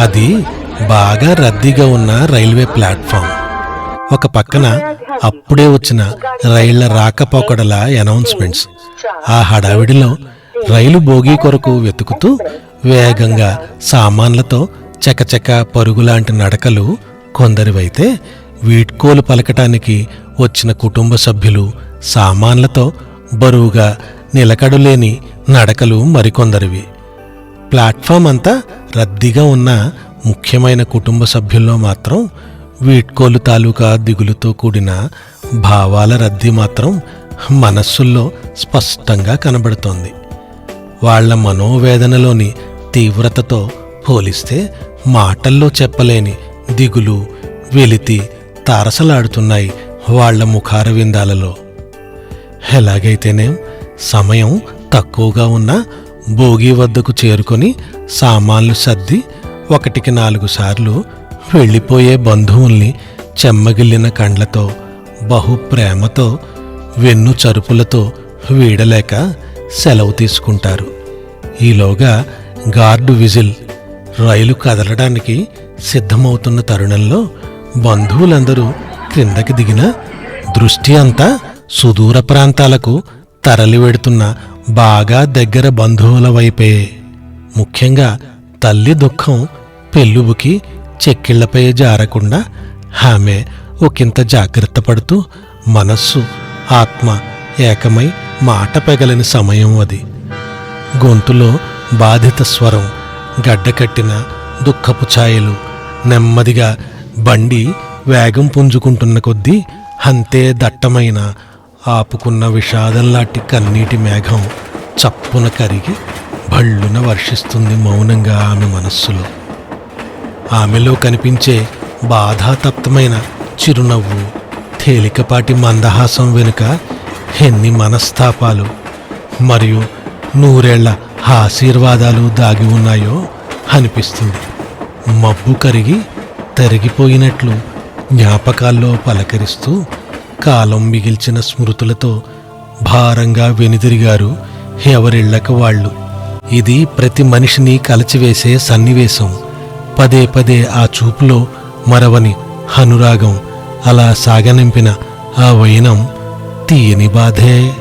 అది బాగా రద్దీగా ఉన్న రైల్వే ప్లాట్ఫామ్. ఒక పక్కన అప్పుడే వచ్చిన రైళ్ళ రాకపోకడల అనౌన్స్మెంట్స్. ఆ హడావిడిలో రైలు బోగీ కొరకు వెతుకుతూ వేగంగా సామాన్లతో చకచక పరుగులాంటి నడకలు కొందరివైతే వీడ్కోలు పలకటానికి వచ్చిన కుటుంబ సభ్యులు సామాన్లతో బరువుగా నిలకడలేని నడకలు మరికొందరివి. ప్లాట్ఫామ్ అంతా రద్దీగా ఉన్న ముఖ్యమైన కుటుంబ సభ్యుల్లో మాత్రం వీడ్కోలు తాలూకా దిగులుతో కూడిన భావాల రద్దీ మాత్రం మనస్సుల్లో స్పష్టంగా కనబడుతోంది. వాళ్ళ మనోవేదనలోని తీవ్రతతో పోలిస్తే మాటల్లో చెప్పలేని దిగులు వెలితి తారసలాడుతున్నాయి వాళ్ళ ముఖారవిందాలలో. ఎలాగైతేనేం సమయం తక్కువగా ఉన్న భోగి వద్దకు చేరుకొని సామాన్లు సర్ది ఒకటికి నాలుగు సార్లు వెళ్ళిపోయే బంధువుల్ని చెమ్మగిల్లిన కండ్లతో బహు ప్రేమతో వెన్ను చరుపులతో వీడలేక సెలవు తీసుకుంటారు. ఈలోగా గార్డు విజిల్ రైలు కదలడానికి సిద్ధమవుతున్న తరుణంలో బంధువులందరూ క్రిందకి దిగిన దృష్టి అంతా సుదూర ప్రాంతాలకు తరలి వెడుతున్న బాగా దగ్గర బంధువుల వైపే. ముఖ్యంగా తల్లి దుఃఖం పెళ్ళుబుకి చెక్కిళ్ళపై జారకుండా ఆమె ఒకంత జాగ్రత్త పడుతూ మనస్సు ఆత్మ ఏకమై మాట పెగలని సమయం అది. గొంతులో బాధిత స్వరం గడ్డకట్టిన దుఃఖపు ఛాయలు నెమ్మదిగా బండి వేగం పుంజుకుంటున్న కొద్దీ అంతే దట్టమైన ఆపుకున్న విషాదంలాంటి కన్నీటి మేఘం చప్పున కరిగి భళ్ళున వర్షిస్తుంది మౌనంగా ఆమె మనస్సులో. ఆమెలో కనిపించే బాధాతప్తమైన చిరునవ్వు తేలికపాటి మందహాసం వెనుక ఎన్ని మనస్తాపాలు మరియు నూరేళ్ళ ఆశీర్వాదాలు దాగి ఉన్నాయో అనిపిస్తుంది. మబ్బు కరిగి తరిగిపోయినట్లు జ్ఞాపకాల్లో పలకరిస్తూ కాలం మిగిల్చిన స్మృతులతో భారంగా వెనుదిరిగారు ఎవరిళ్ళక వాళ్ళు. ఇది ప్రతి మనిషిని కలచివేసే సన్నివేశం. పదే పదే ఆ చూపులో మరవని అనురాగం అలా సాగనింపిన ఆ వైనం తీయని బాధే.